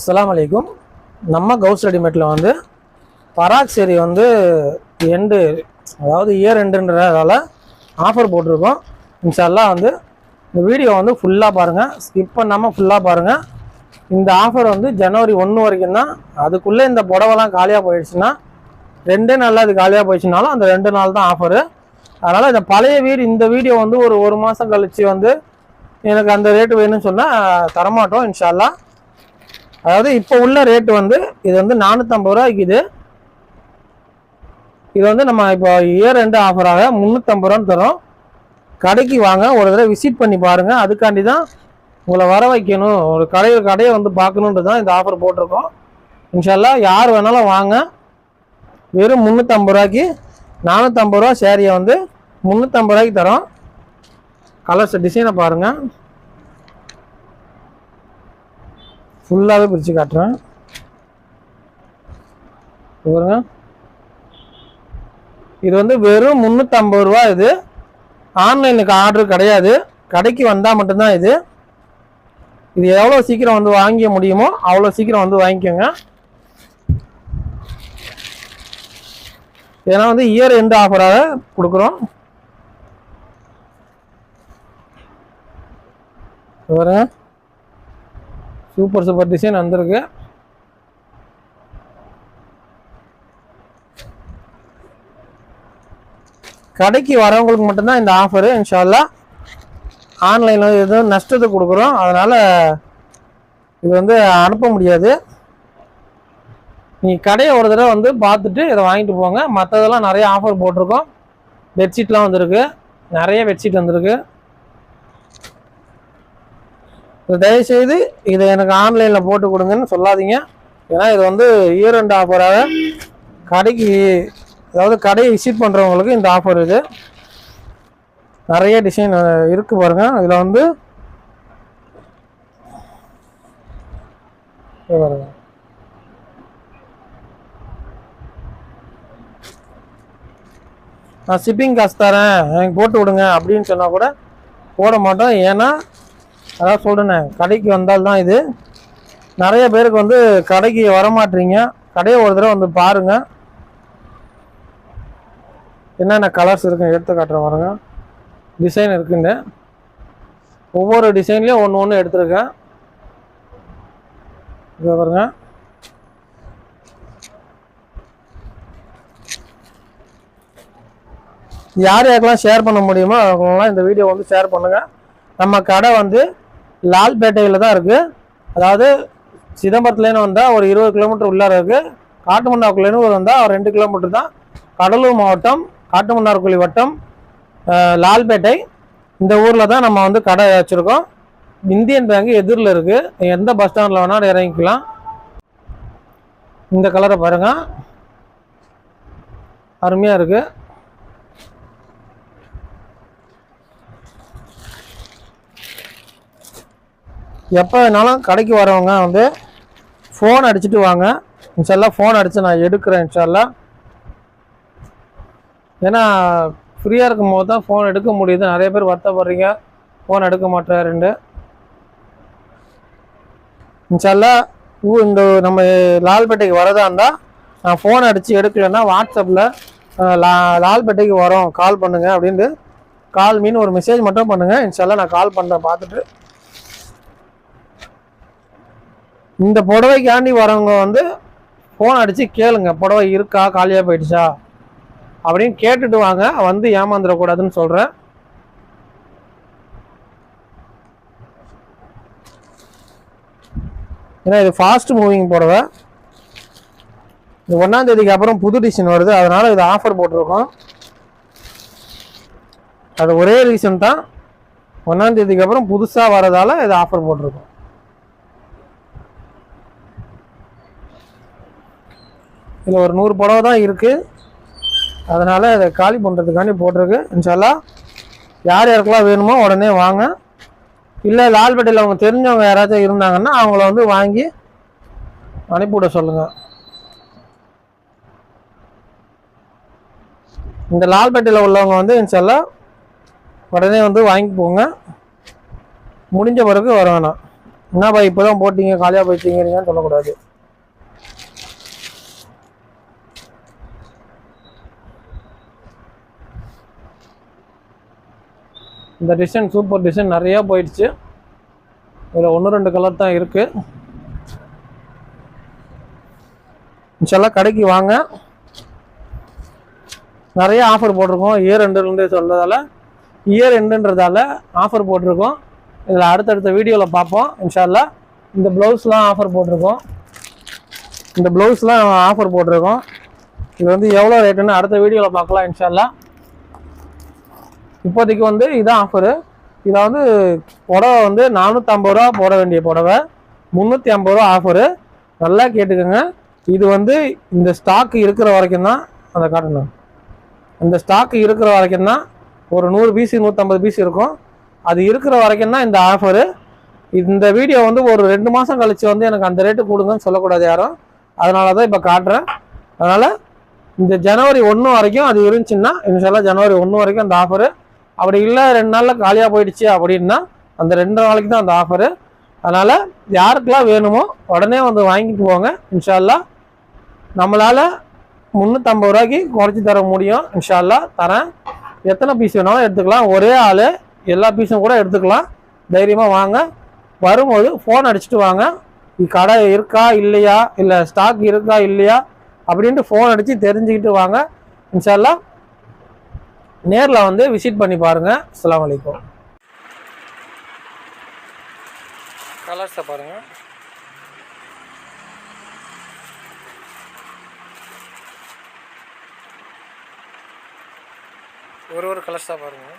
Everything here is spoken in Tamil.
அஸ்லாம் அலைக்கும். நம்ம கவுஸ் ரெடிமேட்டில் வந்து பராக் சரி வந்து எண்டு அதாவது இயர் எண்டுன்றதால ஆஃபர் போட்டிருக்கோம். இன்ஷால்லா வந்து இந்த வீடியோ வந்து ஃபுல்லாக பாருங்கள் ஸ்கிப் பண்ணாமல் ஃபுல்லாக பாருங்கள் இந்த ஆஃபர் வந்து ஜனவரி ஒன்று வரைக்கும் தான் அதுக்குள்ளே இந்த புடவைலாம் காலியாக போயிடுச்சுன்னா ரெண்டே நாளில் அது காலியாக போயிடுச்சுனாலும் அந்த ரெண்டு நாள் தான் ஆஃபரு அதனால் இந்த பழைய வீடு இந்த வீடியோ வந்து ஒரு ஒரு மாதம் கழிச்சு வந்து எனக்கு அந்த ரேட்டு வேணும்னு சொன்னால் தரமாட்டோம். இன்ஷால்லா அதாவது இப்போ உள்ள ரேட்டு வந்து இது வந்து நானூற்றம்பது ரூபா விற்கிது இது வந்து நம்ம இப்போ இயர் ரெண்டு ஆஃபராக முந்நூற்றம்பது ரூபான்னு தரோம் கடைக்கு வாங்க ஒரு தடவை விசிட் பண்ணி பாருங்கள் அதுக்காண்டி தான் உங்களை வர வைக்கணும். ஒரு கடையை கடையை வந்து பார்க்கணுன்றது தான் இந்த ஆஃபர் போட்டிருக்கோம். இன்ஷால்லா யார் வேணாலும் வாங்க. வெறும் முந்நூற்றம்பது ரூபாய்க்கு நானூற்றம்பது ரூபா சேரீயை வந்து முந்நூற்றம்பது ரூபாய்க்கு தரோம் கலர்ஸ் டிசைனை பாருங்கள் ஃபுல்லாகவே பிரித்து காட்டுறேன். இது பாருங்க. இது வந்து வெறும் முந்நூற்றம்பது ரூபா இது. ஆன்லைனுக்கு ஆர்டர் கிடையாது. கடைக்கு வந்தால் மட்டும்தான் இது. இது எவ்வளோ சீக்கிரம் வந்து வாங்கிக்க முடியுமோ அவ்வளோ சீக்கிரம் வந்து வாங்கிக்கோங்க. ஏன்னா வந்து இயர் எந்த ஆஃபராக கொடுக்குறோம். வரேன் சூப்பர் சூப்பர் டிசைன் வந்திருக்கு. கடைக்கு வரவங்களுக்கு மட்டும்தான் இந்த ஆஃபரு இன்ஷால்லா ஆன்லைனில் எதுவும் நஷ்டத்தை கொடுக்குறோம். அதனால் இது வந்து அனுப்ப முடியாது. நீங்கள் கடையை ஒரு தடவை வந்து பார்த்துட்டு இதை வாங்கிட்டு போங்க. மற்றதெல்லாம் நிறைய ஆஃபர் போட்டிருக்கோம். பெட்ஷீட்லாம் வந்திருக்கு. நிறைய பெட்ஷீட் வந்திருக்கு. தயவுசெய்து இதை எனக்கு ஆன்லைனில் போட்டு கொடுங்கன்னு சொல்லாதீங்க. ஏன்னா இது வந்து இயர் அண்ட் ஆஃபராக கடைக்கு அதாவது கடையை விசிட் பண்ணுறவங்களுக்கு இந்த ஆஃபர் இது. நிறைய டிசைன் இருக்குது பாருங்கள் இதில் வந்து பாருங்க. நான் ஷிப்பிங் காசு தரேன். எனக்கு போட்டு விடுங்க அப்படின்னு சொன்னால் கூட போட மாட்டோம். ஏன்னா அதான் சொல்கிறேனே கடைக்கு வந்தால்தான் இது. நிறைய பேருக்கு வந்து கடைக்கு வரமாட்டீங்க. கடையை ஒரு தடவை வந்து பாருங்கள் என்னென்ன கலர்ஸ் இருக்குன்னு எடுத்து காட்டுறேன் பாருங்க. டிசைன் இருக்குங்க. ஒவ்வொரு டிசைன்லேயும் ஒன்று ஒன்று எடுத்துருக்கேன். இது பாருங்க. யார் யாருக்கெல்லாம் ஷேர் பண்ண முடியுமோ அவங்களாம் இந்த வீடியோ வந்து ஷேர் பண்ணுங்கள் நம்ம கடை வந்து லால்பேட்டையில் தான் இருக்குது அதாவது சிதம்பரத்துலேருந்து வந்தால் ஒரு இருபது கிலோமீட்டர் உள்ளார இருக்குது காட்டுமன்னார்குள்ளேருந்து வந்தால் ஒரு ரெண்டு கிலோமீட்டர் தான். கடலூர் மாவட்டம் காட்டுமன்னார்குழி வட்டம் லால்பேட்டை. இந்த ஊரில் தான் நம்ம வந்து கடை வச்சுருக்கோம். இந்தியன் பேங்க் எதிரில் இருக்குது எந்த பஸ் ஸ்டாண்டில் வேணாலும் இறங்கிக்கலாம். இந்த கலரை பாருங்கள் அருமையாக இருக்குது எப்போ வேணாலும் கடைக்கு வரவங்க வந்து ஃபோன் அடிச்சுட்டு வாங்க. இன்ஷால்லாம் ஃபோன் அடித்து நான் எடுக்கிறேன் இன்ஷால்லா. ஏன்னா ஃப்ரீயாக இருக்கும் போது தான் ஃபோன் எடுக்க முடியுது. நிறைய பேர் வருத்தப்படுறீங்க. ஃபோன் எடுக்க மாட்டாருண்டு இன்ஷால்லா ஊ இந்த நம்ம லால்பேட்டைக்கு வரதா இருந்தால் நான் ஃபோன் அடித்து எடுக்கலைன்னா வாட்ஸ்அப்பில் லா லால்பேட்டைக்கு வரோம். கால் பண்ணுங்கள் அப்படின்ட்டு. கால் மீன் ஒரு மெசேஜ் மட்டும் பண்ணுங்கள் இன்ஷால்லா நான் கால் பண்ணுறேன் பார்த்துட்டு இந்த புடவைக்காண்டி வரவங்க வந்து ஃபோன் அடித்து கேளுங்க. புடவை இருக்கா? காலியாக போயிடுச்சா? அப்படின்னு கேட்டுட்டு வாங்க. வந்து ஏமாந்துடக்கூடாதுன்னு சொல்கிறேன் ஏன்னா இது ஃபாஸ்ட் மூவிங் புடவை. இது ஒன்றாந்தேதிக்கு அப்புறம் புது டிசைன் வருது. அதனால் இது ஆஃபர் போட்டிருக்கோம். அது ஒரே ரீசன் தான். ஒன்றாந்தேதிக்கு அப்புறம் புதுசாக வரதால இது ஆஃபர் போட்டிருக்கோம். இதில் ஒரு நூறு புடவை தான் இருக்குது அதனால் அதை காலி பண்ணுறதுக்காண்டி போட்டிருக்கு. இன்ஷால்லா யார் யாருக்கெல்லாம் வேணுமோ உடனே வாங்க. இல்லை லால்பேட்டையில் அவங்க தெரிஞ்சவங்க யாராச்சும் இருந்தாங்கன்னா அவங்கள வந்து வாங்கி அனுப்பிவிட சொல்லுங்கள் இந்த லால்பேட்டையில் உள்ளவங்க வந்து இன்ஷால்லா உடனே வந்து வாங்கி போங்க. முடிஞ்ச பிறகு வர வேணாம். என்னப்பா இப்போதான் போட்டிங்க காலியாக போயிட்டீங்கன்னு சொல்லக்கூடாது. இந்த டிசைன் சூப்பர் டிசைன் நிறையா போயிடுச்சு. இதில் ஒன்று ரெண்டு கலர் தான் இருக்குது இன்ஷால்லாம் கடைக்கு வாங்க. நிறைய ஆஃபர் போட்டிருக்கோம். இயர் ரெண்டுலேருந்து சொல்கிறதால இயர் ரெண்டுன்றதால ஆஃபர் போட்டிருக்கோம். இதில் அடுத்தடுத்த வீடியோவில் பார்ப்போம். இன்ஷால்லா இந்த ப்ளவுஸ்லாம் ஆஃபர் போட்டிருக்கோம். இந்த ப்ளவுஸ்லாம் ஆஃபர் போட்டிருக்கோம். இது வந்து எவ்வளோ ரேட்டுன்னு அடுத்த வீடியோவில் பார்க்கலாம். இன்ஷால்லா இப்போதைக்கு வந்து இதுதான் ஆஃபரு இதை வந்து புடவை வந்து நானூற்றம்பது ரூபா போட வேண்டிய புடவை. முந்நூற்றி ஐம்பது ரூபா ஆஃபரு நல்லா கேட்டுக்கோங்க. இது வந்து இந்த ஸ்டாக் இருக்கிற வரைக்கும் தான் அதை காட்டணும். இந்த ஸ்டாக் இருக்கிற வரைக்கும் தான் ஒரு நூறு பீஸு நூற்றம்பது பீஸ் இருக்கும். அது இருக்கிற வரைக்கும் தான் இந்த ஆஃபரு இந்த வீடியோ வந்து ஒரு ரெண்டு மாதம் கழிச்சு வந்து எனக்கு அந்த ரேட்டு கொடுங்கன்னு சொல்லக்கூடாது யாரும். அதனால தான் இப்போ காட்டுறேன். அதனால் இந்த ஜனவரி ஒன்று வரைக்கும் அது இருந்துச்சுன்னா இன்ஷால்லா ஜனவரி ஒன்று வரைக்கும் அந்த ஆஃபரு அப்படி இல்லை ரெண்டு நாளில் காலியாக போயிடுச்சு அப்படின்னா அந்த ரெண்டு நாளைக்கு தான் அந்த ஆஃபரு அதனால் யாருக்கெல்லாம் வேணுமோ உடனே வந்து வாங்கிட்டு போங்க. இன்ஷால்லா நம்மளால் முந்நூற்றம்பது ரூபாய்க்கு குறைச்சி தர முடியும். இன்ஷால்லா தரேன். எத்தனை பீஸ் வேணாலும் எடுத்துக்கலாம். ஒரே ஆள் எல்லா பீஸும் கூட எடுத்துக்கலாம். தைரியமாக வாங்க. வரும்போது ஃபோன் அடிச்சுட்டு வாங்க. கடை இருக்கா இல்லையா? இல்லை ஸ்டாக் இருக்கா இல்லையா? அப்படின்ட்டு ஃபோன் அடித்து தெரிஞ்சுக்கிட்டு வாங்க. இன்ஷால்லாம் நேரில் வந்து விசிட் பண்ணி பாருங்கள் அஸ்லாம் வலைக்கம் கலர்ஸை பாருங்கள் ஒரு ஒரு கலர்ஸாக பாருங்கள்